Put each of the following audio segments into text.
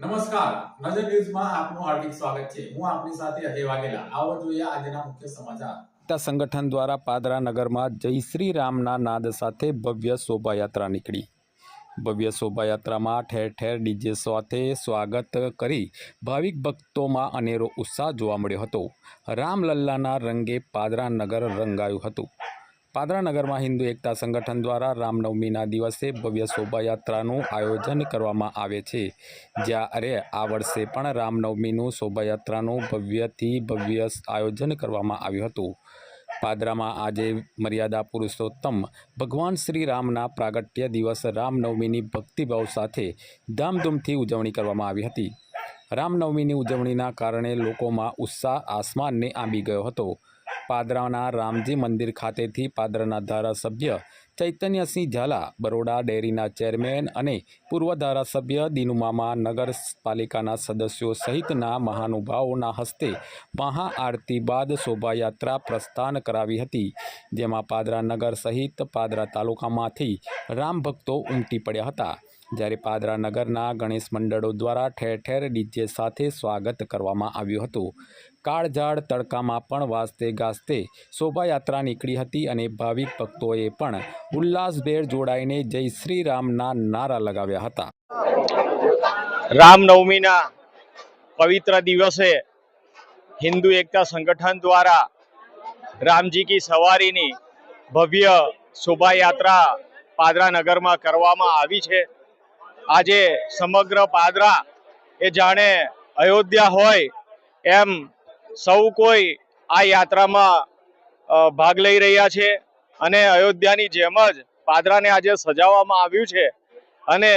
નમસ્કાર. નજર ન્યૂઝમાં આપનું હાર્દિક સ્વાગત છે. હું આપની સાથે અજય વાઘેલા. આવો જોઈએ આજના મુખ્ય સમાચાર. સંગઠન દ્વારા પાદરા નગરમાં જય શ્રી રામના નાદ સાથે ભવ્ય શોભાયાત્રા નીકળી. ભવ્ય શોભાયાત્રામાં ઠેર ઠેર ડીજે સાથે સ્વાગત કરી ભાવિક ભક્તોમાં અનેરો ઉત્સાહ જોવા મળ્યો હતો. રામલલ્લાના રંગે પાદરા નગર રંગાયું હતું. પાદરા નગરમાં હિન્દુ એકતા સંગઠન દ્વારા રામનવમીના દિવસે ભવ્ય શોભાયાત્રાનું આયોજન કરવામાં આવે છે. જ્યારે આ વર્ષે પણ રામનવમીનું શોભાયાત્રાનું ભવ્યથી ભવ્ય આયોજન કરવામાં આવ્યું હતું. પાદરામાં આજે મર્યાદા પુરુષોત્તમ ભગવાન શ્રી રામના પ્રાગટ્ય દિવસ રામનવમીની ભક્તિભાવ સાથે ધામધૂમથી ઉજવણી કરવામાં આવી હતી. રામનવમીની ઉજવણીના કારણે લોકોમાં ઉત્સાહ, આસમાનને આંબી ગયો હતો. પાદરાના રામજી મંદિર ખાતેથી પાદરાના ધારાસભ્ય ચૈતન્યસિંહ ઝાલા, બરોડા ડેરીના ચેરમેન અને પૂર્વ ધારાસભ્ય દિનુમામા નગરપાલિકાના સદસ્યો સહિતના મહાનુભાવોના હસ્તે મહાઆરતી બાદ શોભાયાત્રા પ્રસ્થાન કરાવી હતી, જેમાં પાદરા નગર સહિત પાદરા તાલુકામાંથી રામ ભક્તો ઉમટી પડ્યા હતા. જ્યારે પાદરા નગરના ગણેશ મંડળો દ્વારા ઠેર ઠેર ડીજે સાથે સ્વાગત કરવામાં આવ્યું હતું. કાળઝાળ તડકામાં પણ વાજતે ગાજતે શોભાયાત્રા નીકળી હતી અને ભાવિક ભક્તોએ પણ ઉલ્લાસભેર જોડાઈને જય શ્રી રામના નારા લગાવ્યા હતા. રામનવમીના પવિત્ર દિવસે હિન્દુ એકતા સંગઠન દ્વારા રામજી કી સવારીની ભવ્ય શોભાયાત્રા પાદરા નગરમાં કરવામાં આવી છે. આજે સમગ્ર પાદરા એ જાણે અયોધ્યા હોય એમ સૌ કોઈ આ યાત્રામાં ભાગ લઈ રહ્યા છે. અને અયોધ્યાની જેમ જ પાદરાને આજે સજાવવામાં આવ્યું છે. અને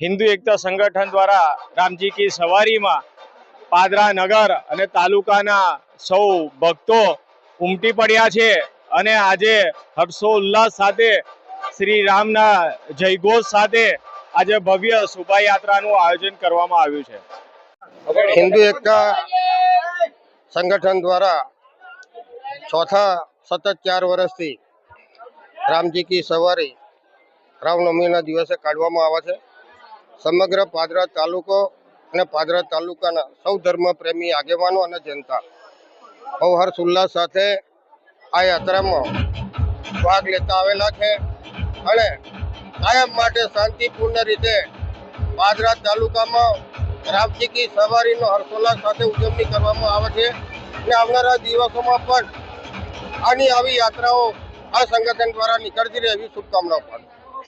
હિન્દુ એકતા સંગઠન દ્વારા રામજી કી સવારીમાં પાદરા નગર અને તાલુકાના સૌ ભક્તો ઉમટી પડ્યા છે. અને આજે હર્ષોલ્લાસ સાથે શ્રી રામના જયઘોષ સાથે આજે ભવ્ય શોભાયાત્રાનું આયોજન કરવામાં આવ્યું છે. હિન્દુ એકતા સંગઠન દ્વારા ચોથા સતત ચાર વર્ષથી રામજી કી સવારી રામનવમીના દિવસે કાઢવામાં આવે છે. સમગ્ર પાદરા તાલુકો અને પાદરા તાલુકાના સૌ ધર્મ પ્રેમી, આગેવાનો અને જનતા બહુ હર્ષ ઉલ્લાસ સાથે આ યાત્રામાં ભાગ લેતા આવેલા છે અને કાયમ માટે શાંતિપૂર્ણ રીતે પાદરા તાલુકામાં રામજી કી સવારીનો હર્ષોલ્લાસ સાથે ઉજવણી કરવામાં આવે છે. અને આવનારા દિવસોમાં પણ આની આવી યાત્રાઓ આ સંગઠન દ્વારા નીકળતી રહેવી શુભકામનાઓ પાઠવું